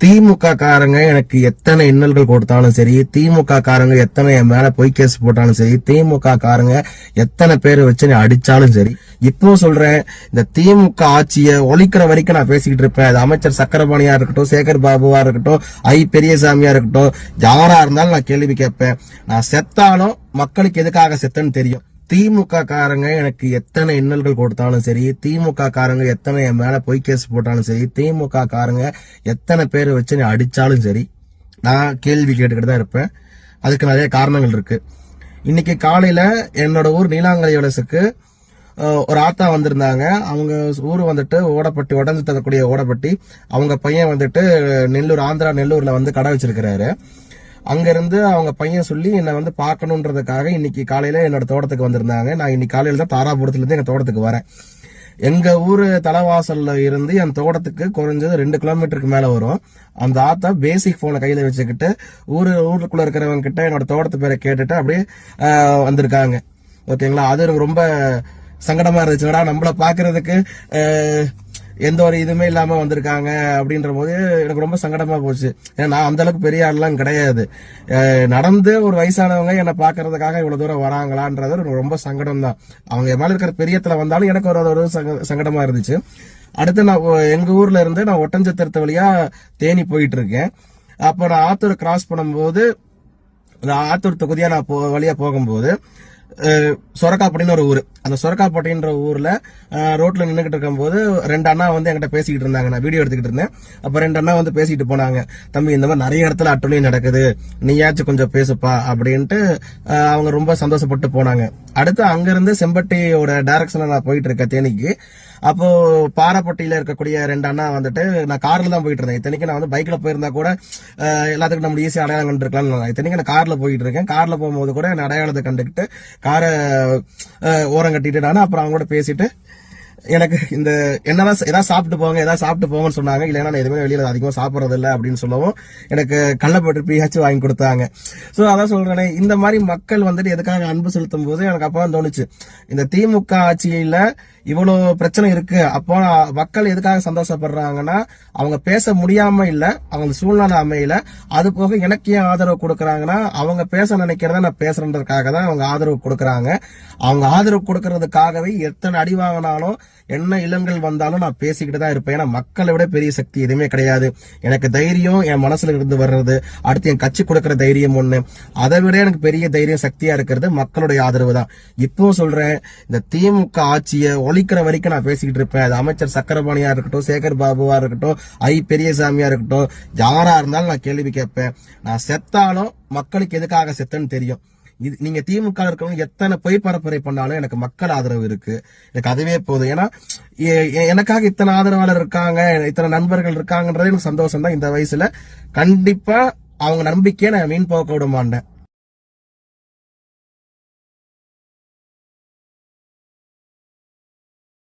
திமுக காரங்க எனக்கு எத்தனை இன்னல்கள் கொடுத்தாலும் சரி திமுக காரங்க எத்தனை என் மேல பொய் கேஸ் போட்டாலும் சரி திமுக காரங்க எத்தனை பேர் வச்சு நீ அடிச்சாலும் சரி இப்போ சொல்றேன் இந்த திமுக ஆட்சியை ஒழிக்கிற வரைக்கும் நான் பேசிக்கிட்டு இருப்பேன். அது அமைச்சர் சக்கரபாணியா இருக்கட்டும் சேகர் பாபுவா இருக்கட்டும் ஐ பெரியசாமியா இருக்கட்டும் யாரா இருந்தாலும் நான் கேள்வி கேட்பேன். நான் செத்தாலும் மக்களுக்கு எதுக்காக செத்தன்னு தெரியும். திமுக காரங்க எனக்கு எத்தனை இன்னல்கள் கொடுத்தாலும் சரி திமுக காரங்க எத்தனை என் மேல பொய் கேஸ் போட்டாலும் சரி திமுக காரங்க எத்தனை பேர் வச்சு நீ அடிச்சாலும் சரி நான் கேள்வி கேட்டுக்கிட்டு தான் இருப்பேன். அதுக்கு நிறைய காரணங்கள் இருக்கு. இன்னைக்கு காலையில என்னோட ஊர் நீலாங்கலையலசுக்கு ஒரு ஆத்தா வந்திருந்தாங்க. அவங்க ஊர் வந்துட்டு ஓடப்பட்டி உடஞ்சு தரக்கூடிய ஓடப்பட்டி. அவங்க பையன் வந்துட்டு நெல்லூர் ஆந்திரா நெல்லூர்ல வந்து கடை வச்சிருக்கிறாரு. அங்கேருந்து அவங்க பையன் சொல்லி என்னை வந்து பார்க்கணுன்றதுக்காக இன்னைக்கு காலையில் என்னோட தோட்டத்துக்கு வந்திருந்தாங்க. நான் இன்னைக்கு காலையில் தான் தாராபுரத்துலேருந்து எங்கள் தோட்டத்துக்கு வரேன். எங்கள் ஊர் தலைவாசலில் இருந்து என் தோட்டத்துக்கு குறைஞ்சது ரெண்டு கிலோமீட்டருக்கு மேலே வரும். அந்த ஆத்தா பேசிக் ஃபோனை கையில் வச்சுக்கிட்டு ஊர் ஊருக்குள்ளே இருக்கிறவங்க கிட்ட என்னோட தோட்டத்து பேரை கேட்டுட்டு அப்படியே வந்திருக்காங்க. ஓகேங்களா? அது எனக்கு ரொம்ப சங்கடமாக இருந்துச்சுடா. நம்மள பார்க்குறதுக்கு எந்த ஒரு இதுவுமே இல்லாமல் வந்திருக்காங்க அப்படின்ற போது எனக்கு ரொம்ப சங்கடமாக போச்சு. ஏன்னா நான் அந்தளவுக்கு பெரிய ஆள்லாம் கிடையாது. நடந்து ஒரு வயசானவங்க என்னை பார்க்கறதுக்காக இவ்வளோ தூரம் வராங்களான்றது எனக்கு ரொம்ப சங்கடம் தான் அவங்க மேலே இருக்கிற பெரியத்தில் வந்தாலும் எனக்கு ஒரு ஒரு சங்க- இருந்துச்சு. அடுத்து நான் எங்கள் ஊரில் இருந்து நான் ஒட்டஞ்சத்திரத்து வழியாக தேனி போயிட்டு இருக்கேன் அப்போ நான் ஆத்தூர் கிராஸ் பண்ணும்போது ஆத்தூர் தொகுதியாக நான் போ வழியாக போகும்போது சொரக்காப்பட்டின்னு ஒரு ஊர். அந்த சொரக்காப்பட்டின்ற ஊரில் ரோட்டில் நின்றுக்கிட்டு இருக்கும்போது ரெண்டு அண்ணா வந்து என்கிட்ட பேசிக்கிட்டு இருந்தாங்க. நான் வீடியோ எடுத்துக்கிட்டு இருந்தேன். அப்போ ரெண்டு அண்ணா வந்து பேசிக்கிட்டு போனாங்க. தம்பி இந்த மாதிரி நிறைய இடத்துல அட்டொலி நடக்குது. நீயாச்சும் கொஞ்சம் பேசுப்பா அப்படின்ட்டு அவங்க ரொம்ப சந்தோஷப்பட்டு போனாங்க. அடுத்து அங்கேருந்து செம்பட்டியோட டேரக்ஷனில் நான் போயிட்டு இருக்கேன் தேனிக்கு. அப்போ பாறைப்பட்டியில இருக்கக்கூடிய ரெண்டு அண்ணா வந்துட்டு நான் கார்ல தான் போயிட்டு இருந்தேன். இத்தனைக்கு நான் வந்து பைக்ல போயிருந்தா கூட எல்லாத்துக்கும் நம்ம ஈஸியா அடையாளம் கண்டுருக்கலாம் இத்தனைக்கு நான் கார்ல போயிட்டு இருக்கேன். கார்ல போகும்போது கூட என் அடையாளத்தை கண்டுக்கிட்டு காரை ஓரம் கட்டிட்டு நான் அப்புறம் அவங்க கூட பேசிட்டு எனக்கு இந்த என்னதான் ஏதாவது சாப்பிட்டு போங்க ஏதாவது சாப்பிட்டு போங்கன்னு சொன்னாங்க. இல்லைன்னா நான் எதுவுமே வெளியில் அதிகமாக சாப்பிட்றதில்ல அப்படின்னு சொல்லவும் எனக்கு கள்ளப்பட்டு பிஹெச் வாங்கி கொடுத்தாங்க. ஸோ அதான் சொல்கிறேனே இந்த மாதிரி மக்கள் வந்துட்டு எதுக்காக அன்பு செலுத்தும் போது எனக்கு அப்போ தோணுச்சு. இந்த திமுக ஆட்சியில் இவ்வளோ பிரச்சனை இருக்கு. அப்போ மக்கள் எதுக்காக சந்தோஷப்படுறாங்கன்னா அவங்க பேச முடியாம இல்லை அவங்க சூழ்நிலை அமையல. அது போக எனக்கு ஏன் ஆதரவு கொடுக்குறாங்கன்னா அவங்க பேச நினைக்கிறத நான் பேசுறதுக்காக தான் அவங்க ஆதரவு கொடுக்குறாங்க. அவங்க ஆதரவு கொடுக்கறதுக்காகவே எத்தனை அடி வாங்கினாலும் என்ன இளங்கள் வந்தாலும் நான் பேசிக்கிட்டு தான் இருப்பேன். ஏன்னா மக்களை விட பெரிய சக்தி எதுவுமே கிடையாது. எனக்கு தைரியம் என் மனசுல இருந்து வர்றது. அடுத்து என் கட்சி கொடுக்குற தைரியம் ஒண்ணு. அதை விட எனக்கு பெரிய தைரியம் சக்தியா இருக்கிறது மக்களுடைய ஆதரவு தான். இப்பவும் சொல்றேன் இந்த திமுக ஆட்சியை ஒழிக்கிற வரைக்கும் நான் பேசிக்கிட்டு இருப்பேன். அது அமைச்சர் சக்கரபாணியா இருக்கட்டும் சேகர் பாபுவா இருக்கட்டும் ஐ பெரியசாமியா இருக்கட்டும் யாரா இருந்தாலும் நான் கேள்வி கேட்பேன். நான் செத்தாலும் மக்களுக்கு எதுக்காக செத்தேன்னு தெரியும். இது நீங்க திமுக இருக்கிறவங்க எத்தனை பொய் பரப்புரை பண்ணாலும் எனக்கு மக்கள் ஆதரவு இருக்கு. எனக்கு அதுவே போதும். ஏன்னா எனக்காக இத்தனை ஆதரவாளர் இருக்காங்க இத்தனை நண்பர்கள் இருக்காங்கன்றதே எனக்கு சந்தோஷம் தான் இந்த வயசுல கண்டிப்பா அவங்க நம்பிக்கையை நான் மீன் போக்க விட மாட்டேன்.